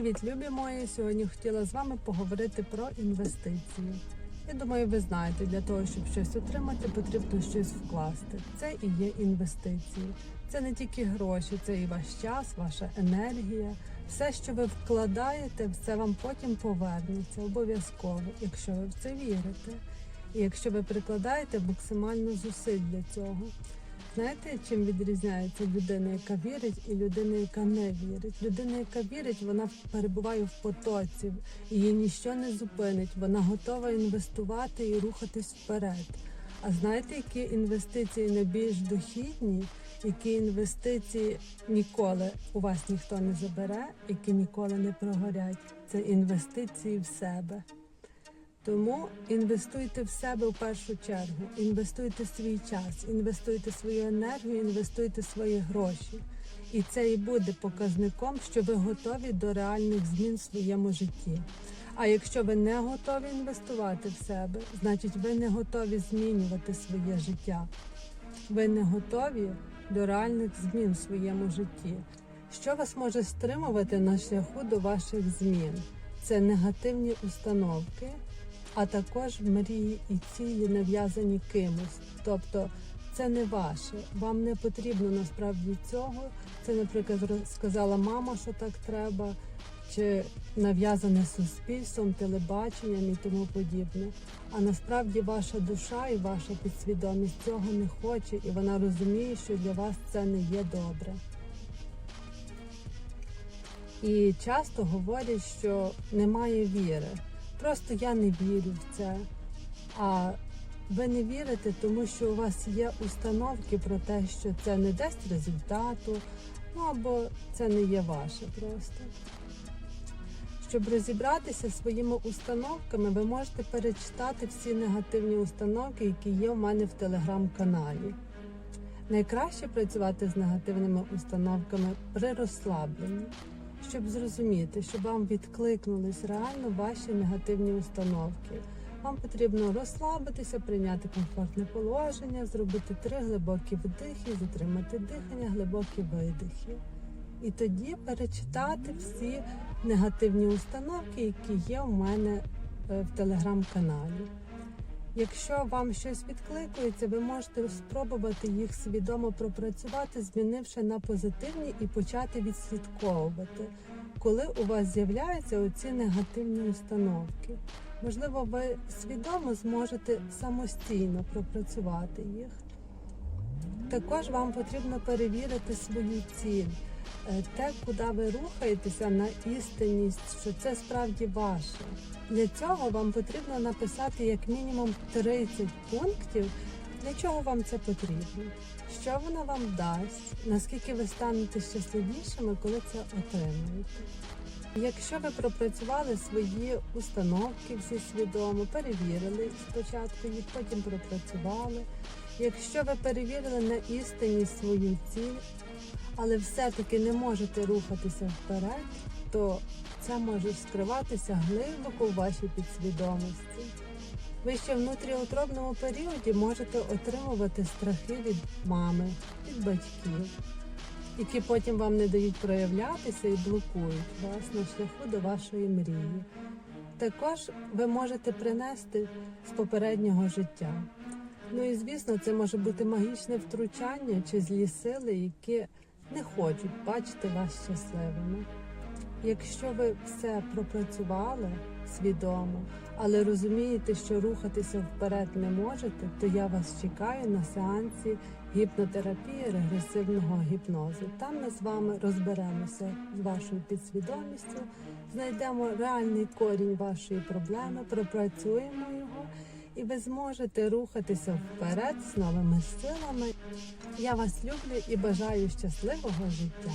Привіт, любі мої! Сьогодні хотіла з вами поговорити про інвестиції. Я думаю, ви знаєте, для того, щоб щось отримати, потрібно щось вкласти. Це і є інвестиції. Це не тільки гроші, це і ваш час, ваша енергія. Все, що ви вкладаєте, все вам потім повернеться обов'язково, якщо ви в це вірите. І якщо ви прикладаєте максимально зусиль для цього. Знаєте, чим відрізняється людина, яка вірить, і людина, яка не вірить? Людина, яка вірить, вона перебуває в потоці, її ніщо не зупинить. Вона готова інвестувати і рухатись вперед. А знаєте, які інвестиції найбільш дохідні, які інвестиції ніколи у вас ніхто не забере, які ніколи не прогорять? Це інвестиції в себе. Тому інвестуйте в себе в першу чергу, інвестуйте свій час, інвестуйте свою енергію, інвестуйте свої гроші. І це і буде показником, що ви готові до реальних змін в своєму житті. А якщо ви не готові інвестувати в себе, значить ви не готові змінювати своє життя. Ви не готові до реальних змін в своєму житті. Що вас може стримувати на шляху до ваших змін? Це негативні установки а також мрії і цілі нав'язані кимось. Тобто це не ваше, вам не потрібно насправді цього. Це, наприклад, сказала мама, що так треба, чи нав'язане суспільством, телебаченням і тому подібне. А насправді ваша душа і ваша підсвідомість цього не хоче, і вона розуміє, що для вас це не є добре. І часто говорять, що немає віри. Просто я не вірю в це. А ви не вірите, тому що у вас є установки про те, що це не дасть результату, ну або це не є ваше просто. Щоб розібратися зі своїми установками, ви можете перечитати всі негативні установки, які є у мене в телеграм-каналі. Найкраще працювати з негативними установками при розслабленні щоб зрозуміти, щоб вам відкликнулись реально ваші негативні установки. Вам потрібно розслабитися, прийняти комфортне положення, зробити три глибокі вдихи, затримати дихання, глибокі видихи. І тоді перечитати всі негативні установки, які є у мене е, в телеграм-каналі. Якщо вам щось відкликується, ви можете спробувати їх свідомо пропрацювати, змінивши на позитивні і почати відслідковувати, коли у вас з'являються оці негативні установки. Можливо, ви свідомо зможете самостійно пропрацювати їх. Також вам потрібно перевірити свою ціль, те, куди ви рухаєтеся на істинність, що це справді ваше. Для цього вам потрібно написати як мінімум 30 пунктів, для чого вам це потрібно, що воно вам дасть, наскільки ви станете щасливішими, коли це отримуєте. Якщо ви пропрацювали свої установки всі свідомо, перевірили спочатку їх, потім пропрацювали. Якщо ви перевірили на істині свою ціль, але все-таки не можете рухатися вперед, то це може скриватися глибоко в вашій підсвідомості. Ви ще в внутріутробному періоді можете отримувати страхи від мами, від батьків, які потім вам не дають проявлятися і блокують вас на шляху до вашої мрії. Також ви можете принести з попереднього життя. Ну і звісно, це може бути магічне втручання чи злі сили, які не хочуть бачити вас щасливими. Якщо ви все пропрацювали свідомо, але розумієте, що рухатися вперед не можете, то я вас чекаю на сеансі гіпнотерапії регресивного гіпнозу. Там ми з вами розберемося з вашою підсвідомістю, знайдемо реальний корінь вашої проблеми, пропрацюємо його. І ви зможете рухатися вперед з новими силами. Я вас люблю і бажаю щасливого життя.